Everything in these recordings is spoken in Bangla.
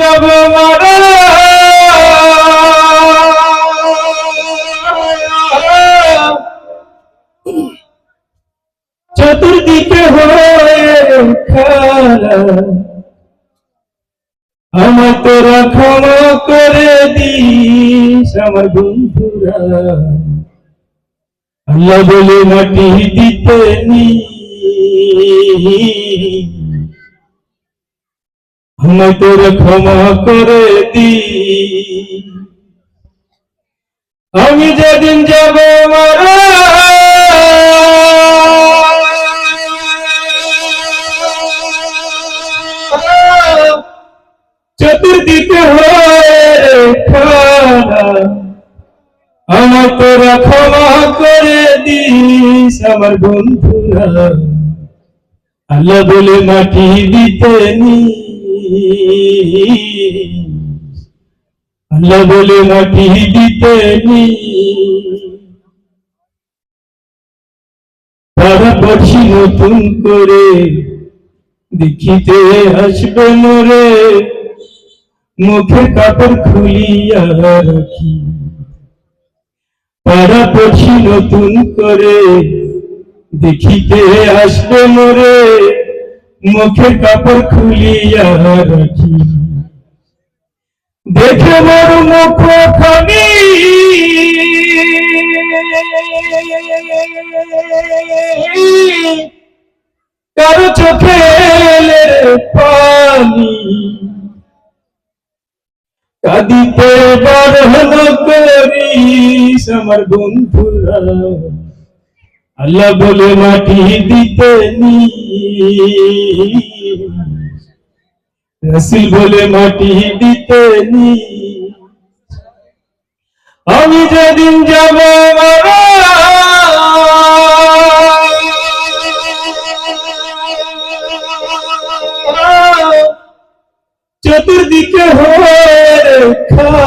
যাব মারা। চতুর্দিকে হয়ে আমার তোরা ক্ষমা করে দিস আমার বন্ধুরা। আল্লাহ বলে মাটি দিতে নি। আমার তোরা ক্ষমা করে দি আমি যেদিন যাব চতুর্দিকে আমার তোরা ক্ষমা করে দিস, আমার বন্ধুরা। আল্লাহ বলে মাটি দিতে নি। আল্লাহ বলে মাটি দিতে পড়ছি নতুন করে দেখিতে আসবে মোরে। মুখে কাপড় খুলিয়া রাখি। পাড়া পড়ছি নতুন করে দেখিতে আসবে মোরে। মুখে কাপড় খুলিয়া রাখি। দেখে মোর মুখ খানি কারও চোখে পানি। কাঁদিতে বারণ করিস আমার বন্ধুরা। আল্লাহ বলে মাটি দিতে নি। রসিল বলে, মাটি দিতে নি। আমি যেদিন যাব চতুর্দিকে হয়ে খানা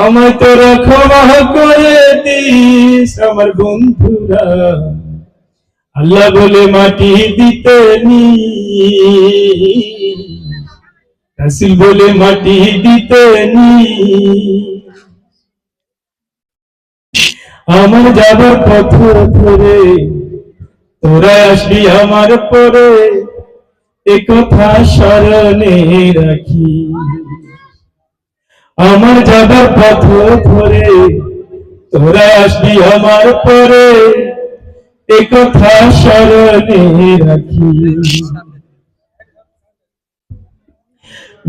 আমায় তোরা ক্ষমা করে দিস আমার বন্ধুরা। আল্লাহ বলে মাটি দিতে নি রাসিল বলে মাটি দিতে নি আমার যাবার পথ ধরে, তোরা আসবি আমার পরে, এ কথা স্মরণে রাখি আমার যাবার পথ ধরে, তোরা আসবি আমার পরে। কথা স্মরণে রাখি।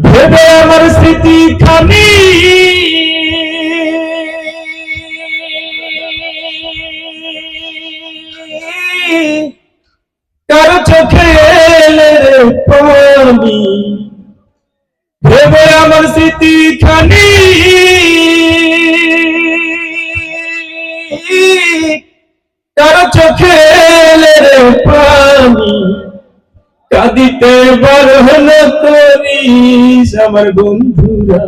ভেবে আমার স্মৃতি খানি। কারও চোখে পানি ভেবে আমার স্মৃতি খানি কারও চোখে পানি কাঁদিতে বারণ করিস আমার বন্ধুরা।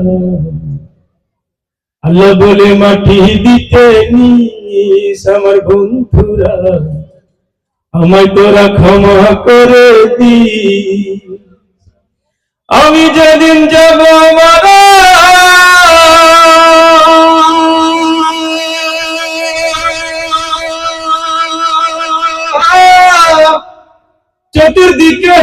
আল্লাহ বলে, মাটি দিতে নিস আমার বন্ধুরা। আমায় তোরা ক্ষমা করে দি আমি যেদিন যাব চতুর্দিকে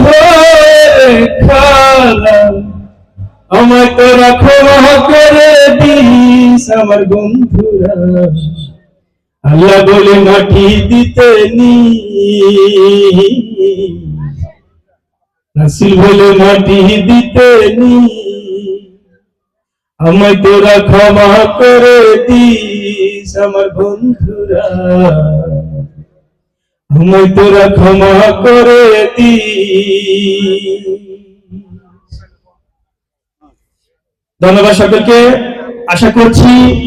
তোরা ক্ষমা করে দিস আমার বন্ধুরা। আল্লাহ বলে মাটি দিতে নি। রাসিল বলে মাটি দিতে নি আমায় তোরা ক্ষমা করে দিস আমার বন্ধুরা আমায় তোরা ক্ষমা করে দি ধন্যবাদ সকলকে। আশা করছি